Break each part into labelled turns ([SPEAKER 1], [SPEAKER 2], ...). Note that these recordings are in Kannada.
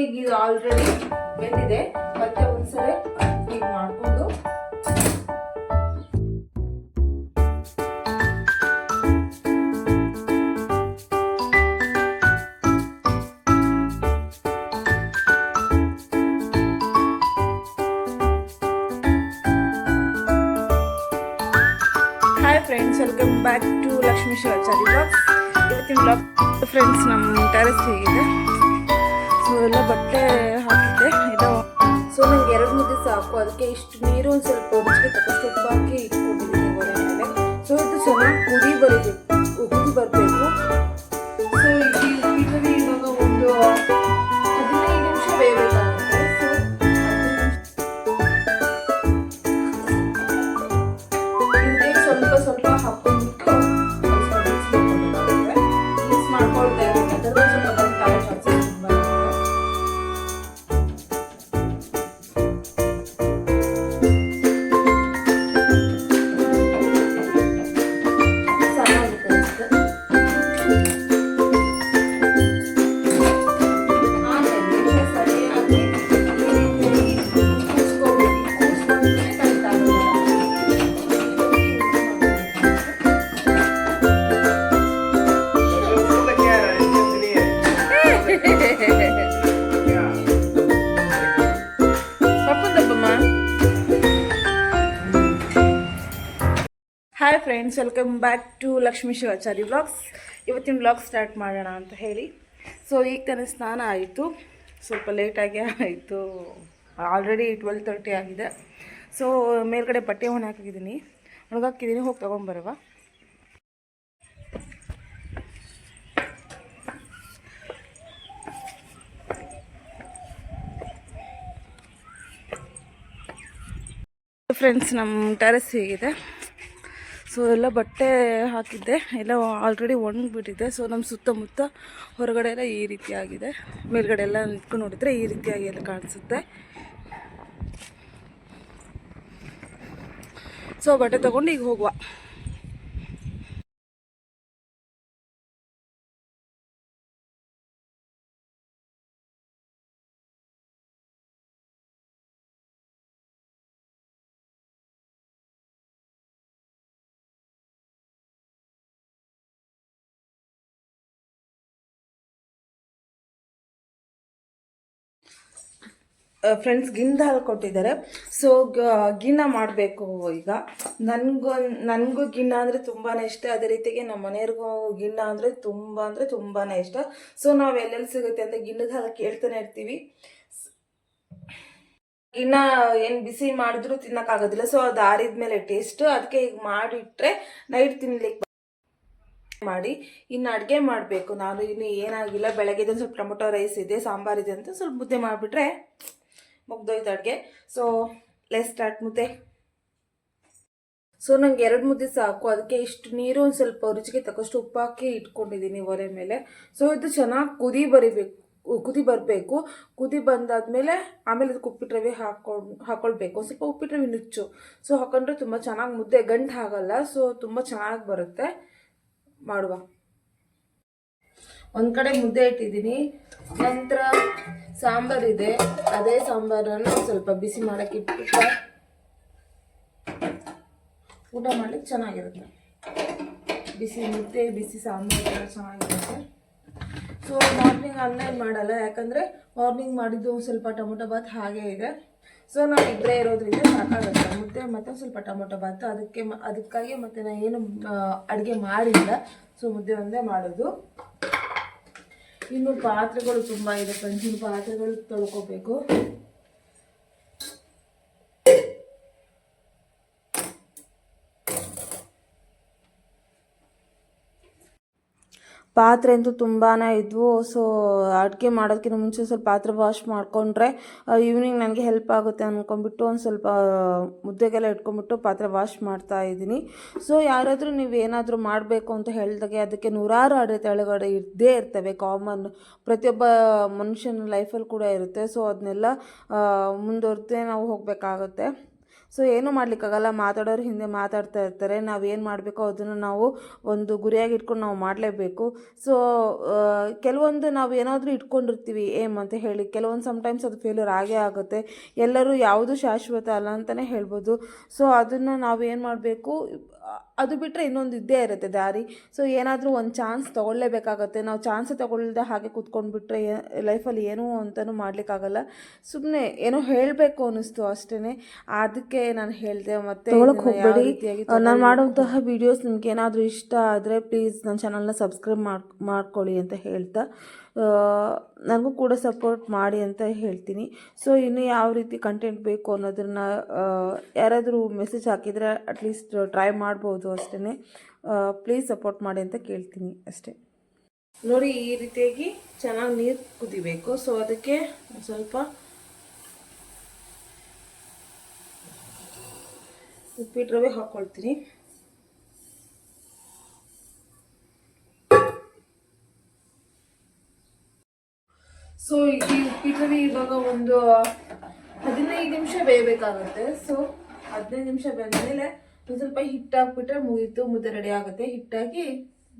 [SPEAKER 1] ಈಗ ಇದು ಆಲ್ರೆಡಿ ಬೆಂದಿದೆ. ಮತ್ತೆ ಒಂದ್ಸರಿ ಈಗ ಮಾಡಿಕೊಂಡು. Friends welcome back to Lakshmi Shivachari blogs ಇವತ್ತಿನ ಬ್ಲಾಗ್ ಫ್ರೆಂಡ್ಸ್ ನಮ್ಮ ಟೆರೆಸ್ ಹೇಗಿದೆ? ಎಲ್ಲ ಬಟ್ಟೆ ಹಾಕಿದ್ದೆ. ಇದು ಸೊ ನಂಗೆ ಎರಡು ಮುದ್ದೆ ಸಾಕು. ಅದಕ್ಕೆ ಇಷ್ಟು ನೀರು ಒಂದು ಸ್ವಲ್ಪ ರುಚಿಗೆ ತಕ್ಕಷ್ಟು ಉಪ್ಪು ಹಾಕಿ ಇಟ್ಕೊಂಡಿದ್ದೀನಿ ಒಲೆ ಮೇಲೆ. ಸೊ ಇದು ಚೆನ್ನಾಗಿ ಕುದಿ ಬರಬೇಕು. Friends welcome back to Lakshmi Shivachari blogs ಇವತ್ತಿನ ಬ್ಲಾಗ್ ಸ್ಟಾರ್ಟ್ ಮಾಡೋಣ ಅಂತ ಹೇಳಿ. ಸೊ ಈಗ ತಾನೇ ಸ್ನಾನ ಆಯಿತು. ಸ್ವಲ್ಪ ಲೇಟಾಗಿ ಆಯಿತು. ಆಲ್ರೆಡಿ ಟ್ವೆಲ್ ತರ್ಟಿ ಆಗಿದೆ. ಸೊ ಮೇಲ್ಗಡೆ ಬಟ್ಟೆ ಒಣ ಹಾಕಿದ್ದೀನಿ. ಒಣಗಾಕಿದ್ದೀನಿ ಹೋಗಿ ತೊಗೊಂಬರವ ಫ್ರೆಂಡ್ಸ್ ನಮ್ಮ ಟೆರೆಸ್ ಹೇಗಿದೆ. ಸೊ ಎಲ್ಲ ಬಟ್ಟೆ ಹಾಕಿದ್ದೆ. ಎಲ್ಲ ಆಲ್ರೆಡಿ ಒಣಗಿಬಿಟ್ಟಿದೆ. ಸೊ ನಮ್ಮ ಸುತ್ತಮುತ್ತ ಹೊರಗಡೆ ಎಲ್ಲ ಈ ರೀತಿ ಆಗಿದೆ ಮೇಲ್ಗಡೆ ಎಲ್ಲ ನಿಂತ್ಕೊಂಡು ನೋಡಿದ್ರೆ ಈ ರೀತಿಯಾಗಿ ಎಲ್ಲ ಕಾಣಿಸುತ್ತೆ. ಸೊ ಬಟ್ಟೆ ತೊಗೊಂಡು ಈಗ ಹೋಗುವ. ಫ್ರೆಂಡ್ಸ್ ಗಿಂದ ಹಾಲು ಕೊಟ್ಟಿದ್ದಾರೆ. ಸೊ ಗಿನ್ನ ಮಾಡಬೇಕು ಈಗ. ನನಗೂ ನನಗೂ ಗಿನ್ನ ಅಂದರೆ ತುಂಬಾ ಇಷ್ಟ. ಅದೇ ರೀತಿಗೆ ನಮ್ಮ ಮನೆಯವ್ರಿಗೂ ಗಿನ್ನ ಅಂದರೆ ತುಂಬ ಅಂದರೆ ತುಂಬಾ ಇಷ್ಟ. ಸೊ ನಾವು ಎಲ್ಲೆಲ್ಲಿ ಸಿಗುತ್ತೆ ಅಂತ ಗಿನ್ನದ ಹಾಲು ಕೇಳ್ತಾನೆ ಇರ್ತೀವಿ. ಇನ್ನ ಏನು ಬಿಸಿ ಮಾಡಿದ್ರು ತಿನ್ನೋಕ್ಕಾಗೋದಿಲ್ಲ ಸೊ ಅದು ಆರಿದ್ಮೇಲೆ ಟೇಸ್ಟ್ ಅದಕ್ಕೆ ಈಗ ಮಾಡಿಟ್ರೆ ನೈಟ್ ತಿನ್ನಲಿಕ್ಕೆ ಮಾಡಿ ಇನ್ನು ಅಡುಗೆ ಮಾಡಬೇಕು. ನಾನು ಇನ್ನು ಏನಾಗಿಲ್ಲ. ಬೆಳಗ್ಗೆ ಸ್ವಲ್ಪ ಟೊಮೊಟೊ ರೈಸ್ ಇದೆ ಸಾಂಬಾರಿದೆ ಅಂತ ಸ್ವಲ್ಪ ಮುದ್ದೆ ಮಾಡಿಬಿಟ್ರೆ ಮುಗ್ದೋಯ್ತು ಅಡುಗೆ ಸೊ ಲೆಸ್ ಸ್ಟಾರ್ಟ್ ಮುದ್ದೆ. ಸೊ ನಂಗೆ ಎರಡು ಮುದ್ದೆ ಸಾಕು. ಅದಕ್ಕೆ ಇಷ್ಟು ನೀರು ಒಂದು ಸ್ವಲ್ಪ ರುಚಿಗೆ ತಕ್ಕಷ್ಟು ಉಪ್ಪು ಹಾಕಿ ಇಟ್ಕೊಂಡಿದ್ದೀನಿ ಒಲೆ ಮೇಲೆ. ಸೊ ಇದು ಚೆನ್ನಾಗಿ ಕುದಿ ಬರಿಬೇಕು, ಕುದಿ ಬರಬೇಕು. ಕುದಿ ಬಂದಾದಮೇಲೆ ಆಮೇಲೆ ಅದಕ್ಕೆ ಉಪ್ಪಿಟ್ಟು ರವೆ ಹಾಕೊಂಡು ಹಾಕೊಳ್ಬೇಕು. ಒಂದು ಸ್ವಲ್ಪ ಉಪ್ಪಿಟ್ಟು ರವಿ ನುಚ್ಚು. ಸೊ ಹಾಕೊಂಡ್ರೆ ತುಂಬ ಚೆನ್ನಾಗಿ ಮುದ್ದೆ ಗಂಟು ಆಗಲ್ಲ. ಸೊ ತುಂಬ ಚೆನ್ನಾಗಿ ಬರುತ್ತೆ. ಮಾಡುವ. ಒಂದು ಕಡೆ ಮುದ್ದೆ ಇಟ್ಟಿದ್ದೀನಿ. ನಂತರ ಸಾಂಬಾರ್ ಇದೆ. ಅದೇ ಸಾಂಬಾರನ್ನು ಸ್ವಲ್ಪ ಬಿಸಿ ಮಾಡಕ್ಕೆ ಇಟ್ಬಿಟ್ಟು ಊಟ ಮಾಡ್ಲಿಕ್ಕೆ ಚೆನ್ನಾಗಿರುತ್ತೆ. ಬಿಸಿ ಮುದ್ದೆ, ಬಿಸಿ ಸಾಂಬಾರು ಚೆನ್ನಾಗಿರುತ್ತೆ. ಸೊ ಮಾರ್ನಿಂಗ್ ಏನು ಮಾಡಲ್ಲ. ಯಾಕಂದರೆ ಮಾರ್ನಿಂಗ್ ಮಾಡಿದ್ದು ಸ್ವಲ್ಪ ಟೊಮೊಟೊ ಬಾತ್ ಹಾಗೇ ಇದೆ. ಸೊ ನಾವು ಇಬ್ಬರೇ ಇರೋದ್ರಿಂದ ಸಾಕಾಗುತ್ತೆ. ಮುದ್ದೆ ಮತ್ತು ಸ್ವಲ್ಪ ಟೊಮೊಟೊ ಬಾತ್ ಅದಕ್ಕೆ ಅದಕ್ಕಾಗಿ ಮತ್ತೆ ನಾನು ಏನು ಅಡುಗೆ ಮಾಡಿಲ್ಲ. ಸೊ ಮುದ್ದೆ ಒಂದೇ ಮಾಡೋದು. ಇನ್ನು ಪಾತ್ರೆಗಳು ತುಂಬ ಇದೆ. ಇನ್ನು ಪಾತ್ರೆಗಳು ತೊಳ್ಕೊಬೇಕು. ಪಾತ್ರೆ ಅಂತೂ ತುಂಬಾ ಇದ್ವು. ಸೊ ಅಡುಗೆ ಮಾಡೋದಕ್ಕಿಂತ ಮುಂಚೆ ಸ್ವಲ್ಪ ಪಾತ್ರೆ ವಾಶ್ ಮಾಡಿಕೊಂಡ್ರೆ ಈವ್ನಿಂಗ್ ನನಗೆ ಹೆಲ್ಪ್ ಆಗುತ್ತೆ ಅಂದ್ಕೊಂಡ್ಬಿಟ್ಟು ಒಂದು ಸ್ವಲ್ಪ ಮುದ್ದೆಗೆಲ್ಲ ಇಟ್ಕೊಂಡ್ಬಿಟ್ಟು ಪಾತ್ರೆ ವಾಶ್ ಮಾಡ್ತಾ ಇದ್ದೀನಿ. ಸೊ ಯಾರಾದರೂ ನೀವು ಏನಾದರೂ ಮಾಡಬೇಕು ಅಂತ ಹೇಳಿದಾಗೆ ಅದಕ್ಕೆ ನೂರಾರು ಅಡೆತಡೆಗಳು ಇದ್ದೇ ಇರ್ತವೆ. ಕಾಮನ್ ಪ್ರತಿಯೊಬ್ಬ ಮನುಷ್ಯನ ಲೈಫಲ್ಲಿ ಕೂಡ ಇರುತ್ತೆ. ಸೊ ಅದನ್ನೆಲ್ಲ ಮುಂದುವರೆದೇ ನಾವು ಹೋಗಬೇಕಾಗುತ್ತೆ. ಸೊ ಏನೂ ಮಾಡಲಿಕ್ಕಾಗಲ್ಲ? ಮಾತಾಡೋರು ಹಿಂದೆ ಮಾತಾಡ್ತಾ ಇರ್ತಾರೆ. ನಾವು ಏನು ಮಾಡಬೇಕೋ? ಅದನ್ನು ನಾವು ಒಂದು ಗುರಿಯಾಗಿ ಇಟ್ಕೊಂಡು ನಾವು ಮಾಡಲೇಬೇಕು. ಸೊ ಕೆಲವೊಂದು ನಾವು ಏನಾದರೂ ಇಟ್ಕೊಂಡಿರ್ತೀವಿ, ಏಮ್ ಅಂತ ಹೇಳಿ. ಕೆಲವೊಂದು ಸಮ್ಟೈಮ್ಸ್ ಅದು ಫೇಲ್ಯೂರ್ ಆಗೇ ಆಗುತ್ತೆ. ಎಲ್ಲರೂ ಯಾವುದು ಶಾಶ್ವತ ಅಲ್ಲ ಅಂತಲೇ ಹೇಳ್ಬೋದು. ಸೊ ಅದನ್ನು ನಾವು ಏನು ಮಾಡಬೇಕು? ಅದು ಬಿಟ್ಟರೆ ಇನ್ನೊಂದು ಇದ್ದೇ ಇರುತ್ತೆ ದಾರಿ. ಸೊ ಏನಾದರೂ ಒಂದು ಚಾನ್ಸ್ ತೊಗೊಳ್ಳೇಬೇಕಾಗತ್ತೆ. ನಾವು ಚಾನ್ಸ್ ತೊಗೊಳ್ಳದೆ ಹಾಗೆ ಕೂತ್ಕೊಂಡ್ಬಿಟ್ರೆ ಲೈಫಲ್ಲಿ ಏನೂ ಅಂತಲೂ ಮಾಡಲಿಕ್ಕಾಗಲ್ಲ. ಸುಮ್ಮನೆ ಏನೋ ಹೇಳಬೇಕು ಅನ್ನಿಸ್ತು ಅಷ್ಟೇ ಅದಕ್ಕೆ ನಾನು ಹೇಳಿದೆ ಮತ್ತೆ
[SPEAKER 2] ಹೋಗ್ಬೇಡಿ. ನಾನು ಮಾಡುವಂತಹ ವಿಡಿಯೋಸ್ ನಿಮ್ಗೆ ಏನಾದರೂ ಇಷ್ಟ ಆದರೆ ಪ್ಲೀಸ್ ನನ್ನ ಚಾನಲ್ನ ಸಬ್ಸ್ಕ್ರೈಬ್ ಮಾಡ್ ಮಾಡ್ಕೊಳ್ಳಿ ಅಂತ ಹೇಳ್ತಾ. ನನಗೂ ಕೂಡ ಸಪೋರ್ಟ್ ಮಾಡಿ ಅಂತ ಹೇಳ್ತೀನಿ. ಸೊ ಇನ್ನು ಯಾವ ರೀತಿ ಕಂಟೆಂಟ್ ಬೇಕು ಅನ್ನೋದನ್ನು ಯಾರಾದರೂ ಮೆಸೇಜ್ ಹಾಕಿದರೆ ಅಟ್ಲೀಸ್ಟ್ ಟ್ರೈ ಮಾಡ್ಬೋದು ಅಷ್ಟೇ ಪ್ಲೀಸ್ ಸಪೋರ್ಟ್ ಮಾಡಿ ಅಂತ ಕೇಳ್ತೀನಿ ಅಷ್ಟೇ.
[SPEAKER 1] ನೋಡಿ, ಈ ರೀತಿಯಾಗಿ ಚೆನ್ನಾಗಿ ನೀರು ಕುದಿಬೇಕು. ಸೊ ಅದಕ್ಕೆ ಸ್ವಲ್ಪ ಉಪ್ಪಿಟ್ಟು ರವೆ ಹಾಕ್ಕೊಳ್ತೀನಿ ಸೊ ಈ ಉಪ್ಪಿಟ್ಟಲ್ಲಿ ಇವಾಗ ಒಂದು ಹದಿನೈದು ನಿಮಿಷ ಬೇಯಬೇಕಾಗುತ್ತೆ. ಸೊ ಹದಿನೈದು ನಿಮಿಷ ಬೆಂದಮೇಲೆ ಒಂದು ಸ್ವಲ್ಪ ಹಿಟ್ಟು ಹಾಕ್ಬಿಟ್ರೆ ಮುಗೀತು. ಮುದ್ದೆ ರೆಡಿ ಆಗುತ್ತೆ. ಹಿಟ್ಟಾಕಿ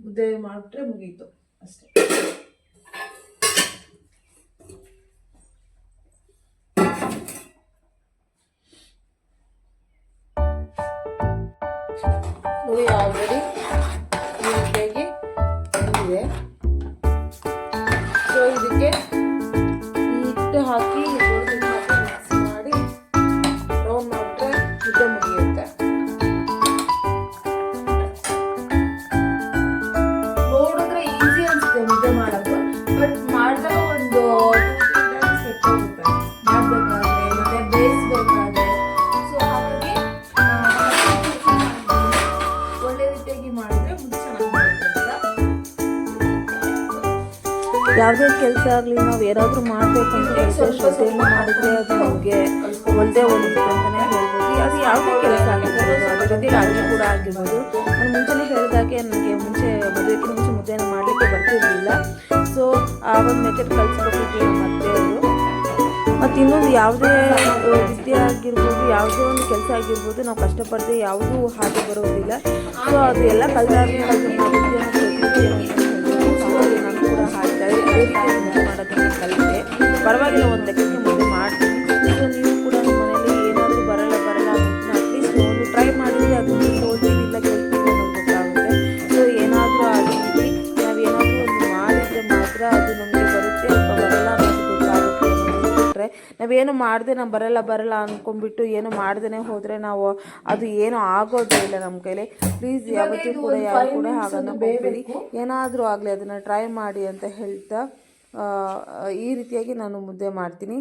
[SPEAKER 1] ಮುದ್ದೆ ಮಾಡಿಬಿಟ್ರೆ ಮುಗೀತು. ಅಷ್ಟೇ. ನೋಡಿ
[SPEAKER 2] ಕೆಲಸ ಆಗಲಿ ನಾವು ಏನಾದರೂ ಮಾಡಬೇಕು ಅಂತ ಹೇಳಿದ್ರೆ ಶ್ರದ್ಧೆಯಿಂದ ಮಾಡಿದರೆ ಅದು ನಮಗೆ ಒಳ್ಳೆ ಒಂದು ಅಂತಲೇ ಹೇಳ್ಬೋದು. ಅದು ಯಾವುದೇ ಕೆಲಸ ಆಗಿರ್ಬೋದು, ಅದರ ಅಡುಗೆ ಕೂಡ ಆಗಿರ್ಬೋದು. ನಾನು ಮುಂಚೆನೇ ಹೇಳಿದಾಗೆ ನನಗೆ ಮುಂಚೆ ಮದುವೆಗೆ ಮುಂಚೆ ಮುದ್ದೆನ ಮಾಡಲಿಕ್ಕೆ ಬರ್ತಿರಲಿಲ್ಲ. ಸೊ ಆ ಒಂದು ಮೆಥಡ್ ಕಲಿಸ್ಕೊಟ್ಟಿದ್ವಿ ಮತ್ತೆ ಅವರು ಮತ್ತು ಇನ್ನೊಂದು ಯಾವುದೇ ವಿದ್ಯೆ ಆಗಿರ್ಬೋದು, ಯಾವುದೇ ಒಂದು ಕೆಲಸ ಆಗಿರ್ಬೋದು, ನಾವು ಕಷ್ಟಪಡದೆ ಯಾವುದೂ ಹಾಗೆ ಬರೋದಿಲ್ಲ. ಸೊ ಅದು ಎಲ್ಲ ಕಲಿತಾದ್ಮೇಲೆ ಮಾಡೋದನ್ನ ಕಲಿತೆ. ಪರವಾಗಿಲ್ಲ ಒಂದು ಲೆಕ್ಕಕ್ಕೆ ನಾವೇನು ಮಾಡಿದೆ ನಾವು ಬರಲ್ಲ ಬರಲ್ಲ ಅಂದ್ಕೊಂಡ್ಬಿಟ್ಟು ಏನು ಮಾಡ್ದೇ ಹೋದರೆ ನಾವು ಅದು ಏನು ಆಗೋದೇ ಇಲ್ಲ ನಮ್ಮ ಕೈಲಿ. ಪ್ಲೀಸ್ ಯಾವತ್ತೂ ಕೂಡ ಯಾರು ಕೂಡ ಹಾಗನ್ನು ಬೇಬೇಡಿ ಏನಾದರೂ ಆಗಲಿ ಅದನ್ನು ಟ್ರೈ ಮಾಡಿ ಅಂತ ಹೇಳ್ತಾ ಈ ರೀತಿಯಾಗಿ ನಾನು ಮುದ್ದೆ ಮಾಡ್ತೀನಿ.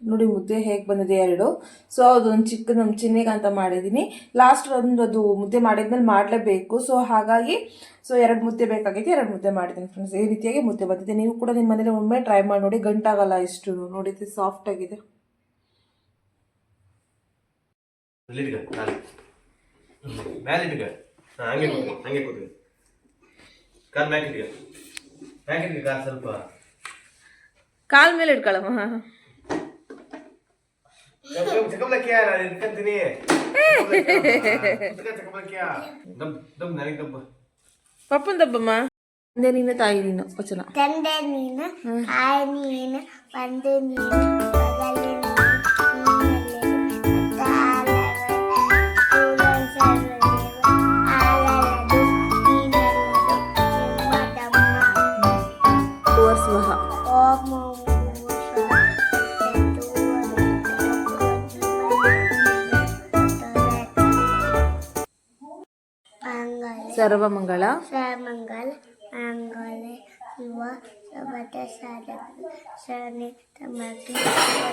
[SPEAKER 1] ನೋಡಿ ಮುದ್ದೆ ಹೇಗೆ ಬಂದಿದೆ ಎರಡು. ಸೊ ಅದೊಂದು ಚಿಕ್ಕ ನಮ್ಮ ಚಿನ್ನಿಗೆ ಅಂತ ಮಾಡಿದ್ದೀನಿ ಲಾಸ್ಟ್ ಒಂದು ಅದು ಮುದ್ದೆ ಮಾಡಿದ್ಮೇಲೆ ಮಾಡಲೇಬೇಕು. ಸೊ ಹಾಗಾಗಿ ಸೊ ಎರಡು ಮುದ್ದೆ ಬೇಕಾಗಿತ್ತು ಎರಡು ಮುದ್ದೆ ಮಾಡಿದ್ದೀನಿ ಫ್ರೆಂಡ್ಸ್ ಈ ರೀತಿಯಾಗಿ ಮುದ್ದೆ ಬಂದಿದೆ. ನೀವು ಕೂಡ ನಿಮ್ಮ ಮನೇಲಿ ಒಮ್ಮೆ ಟ್ರೈ ಮಾಡಿ ನೋಡಿ. ಗಂಟಾಗಲ್ಲ ಇಷ್ಟು. ನೋಡಿ ಸಾಫ್ಟ್ ಆಗಿದೆ.
[SPEAKER 3] ಕಾಲ್ ಮೇಲೆ ಇಟ್ಕ ಹಾ, ಹಂಗೆ ಕೂತ್ಕೊ ಹಂಗೆ ಕೂತ್ಕೊ ಕಾಲು ಮ್ಯಾಕ್ ಇಟ್ಕ ಪ್ಯಾಕೆಟ್ಗೆ ಕಾಸು ಸ್ವಲ್ಪ
[SPEAKER 2] ಕಾಲ್ ಮೇಲೆ ಇಟ್ಕೊಳಮ್ಮ
[SPEAKER 3] ಚಕಮಲಕ್ಕಿಯ ನಾನು ಇಟ್ಕೊಂತೀನಿ ಚಕಮಲಕ್ಕಿಯ ದಮ್ ದಮ್ ನನಗೆ ದಬ್ಬ.
[SPEAKER 2] ಪಪ್ಪನ್ ದಬ್ಬಮ್ಮ? ತಂದೆ ನೀನು ತಾಯಿ ನೀನು ವಚನ.
[SPEAKER 4] ತಂದೆ ನೀನು ತಾಯಿ ನೀನು ಮಗಲು ನೀನು. ಮಂಗಲ
[SPEAKER 2] ಸರ್ವಮಂಗಳ
[SPEAKER 4] ಸರ್ವಮಂಗಲ ಮಂಗಲ ಶಿವ ಸಬತ ಸಾಧಕ ಶನಿ ತಮಗೆ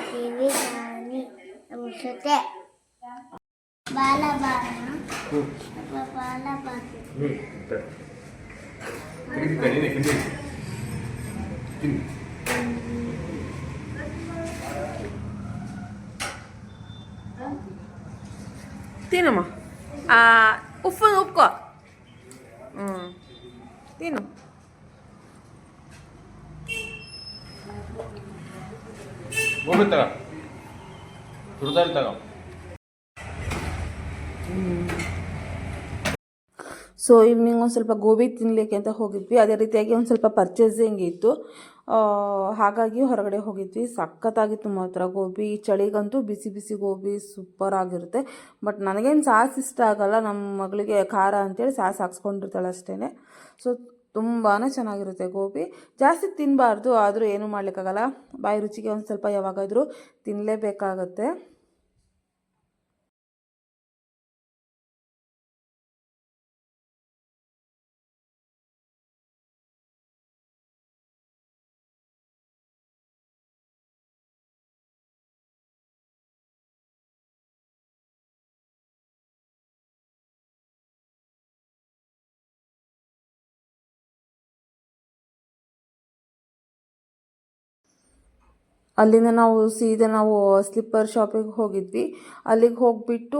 [SPEAKER 4] ದೇವಿ ರಾಣಿ ನಮಸ್ತೆ ಬಾಲ ಬಾಲ ಬಾಲ ಬಾಲ
[SPEAKER 3] ಹ್ಞೂ ತಿನ್ನಿ ತಿನ್ನಿ ತಿನ್ನಿ
[SPEAKER 2] ತಿನ್ನಮ್ಮ ಆ ಉಪ್ಪು ಉಪ್ಕೋ ಹ್ಞೂ ತಿನ್ನು
[SPEAKER 3] ಗೋಬಿ ತಗ ತುರ್ದಾರಿ ತಗ
[SPEAKER 2] ಸೊ ಈವ್ನಿಂಗ್ ಒಂದು ಸ್ವಲ್ಪ ಗೋಬಿ ತಿನ್ನಲಿಕ್ಕೆ ಅಂತ ಹೋಗಿದ್ವಿ. ಅದೇ ರೀತಿಯಾಗಿ ಒಂದು ಸ್ವಲ್ಪ ಪರ್ಚೇಸಿಂಗ್ ಇತ್ತು. ಹಾಗಾಗಿ ಹೊರಗಡೆ ಹೋಗಿದ್ವಿ. ಸಖತ್ತಾಗಿತ್ತು ಮಾತ್ರ ಗೋಬಿ, ಚಳಿಗಂತೂ ಬಿಸಿ ಬಿಸಿ ಗೋಬಿ ಸೂಪರ್ ಆಗಿರುತ್ತೆ. ಬಟ್ ನನಗೇನು ಸಾಸ್ ಇಷ್ಟ ಆಗಲ್ಲ. ನಮ್ಮ ಮಗಳಿಗೆ ಖಾರ ಅಂತೇಳಿ ಸಾಸ್ ಹಾಕ್ಸ್ಕೊಂಡಿರ್ತಾಳೆ ಅಷ್ಟೇ ಸೊ ತುಂಬಾ ಚೆನ್ನಾಗಿರುತ್ತೆ ಗೋಬಿ. ಜಾಸ್ತಿ ತಿನ್ನಬಾರ್ದು ಆದರೂ ಏನೂ ಮಾಡಲಿಕ್ಕಾಗಲ್ಲ. ಬಾಯಿ ರುಚಿಗೆ ಒಂದು ಸ್ವಲ್ಪ ಯಾವಾಗಾದರೂ ತಿನ್ನಲೇಬೇಕಾಗತ್ತೆ ಅಲ್ಲಿಂದ ನಾವು ಸೀದಾ ನಾವು ಸ್ಲಿಪ್ಪರ್ ಶಾಪಿಗೆ ಹೋಗಿದ್ವಿ. ಅಲ್ಲಿಗೆ ಹೋಗಿಬಿಟ್ಟು,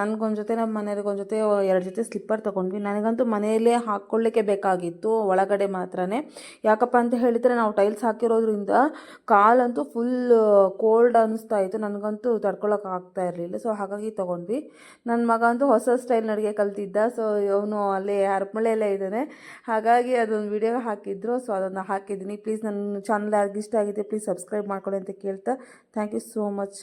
[SPEAKER 2] ನನಗೊಂದು ಜೊತೆ ನಮ್ಮ ಮನೆಯವ್ರಿಗೊಂದು ಜೊತೆ, ಎರಡು ಜೊತೆ ಸ್ಲಿಪ್ಪರ್ ತೊಗೊಂಡ್ವಿ. ನನಗಂತೂ ಮನೆಯಲ್ಲೇ ಹಾಕ್ಕೊಳ್ಳಿಕ್ಕೆ ಬೇಕಾಗಿತ್ತು, ಒಳಗಡೆ ಮಾತ್ರನೇ. ಯಾಕಪ್ಪ ಅಂತ ಹೇಳಿದರೆ ನಾವು ಟೈಲ್ಸ್ ಹಾಕಿರೋದ್ರಿಂದ ಕಾಲಂತೂ ಫುಲ್, ಕೋಲ್ಡ್ ಅನ್ನಿಸ್ತಾ ಇತ್ತು. ನನಗಂತೂ ತಡ್ಕೊಳ್ಳೋಕೆ ಆಗ್ತಾ ಇರಲಿಲ್ಲ. ಸೊ ಹಾಗಾಗಿ ತೊಗೊಂಡ್ವಿ. ನನ್ನ ಮಗ ಅಂತೂ ಹೊಸ ಸ್ಟೈಲ್ ನಡಿಗೆ ಕಲ್ತಿದ್ದ. ಸೊ ಅವನು ಅಲ್ಲಿ ಹರಪಳ್ಳಿಯಲ್ಲೇ ಇದ್ದಾನೆ. ಹಾಗಾಗಿ ಅದೊಂದು ವಿಡಿಯೋ ಹಾಕಿದ್ರು. ಸೊ ಅದನ್ನು ಹಾಕಿದ್ದೀನಿ. ಪ್ಲೀಸ್ ನನ್ನ ಚಾನಲ್ ಯಾರಿಗೆ ಇಷ್ಟ ಆಗಿದೆ ಪ್ಲೀಸ್ ಸಬ್ಸ್ಕ್ರೈಬ್ ಮಾಡ್ಕೊಳ್ಳಿ ಅಂತ ಕೇಳ್ತಾ ಥ್ಯಾಂಕ್ ಯು ಸೋ ಮಚ್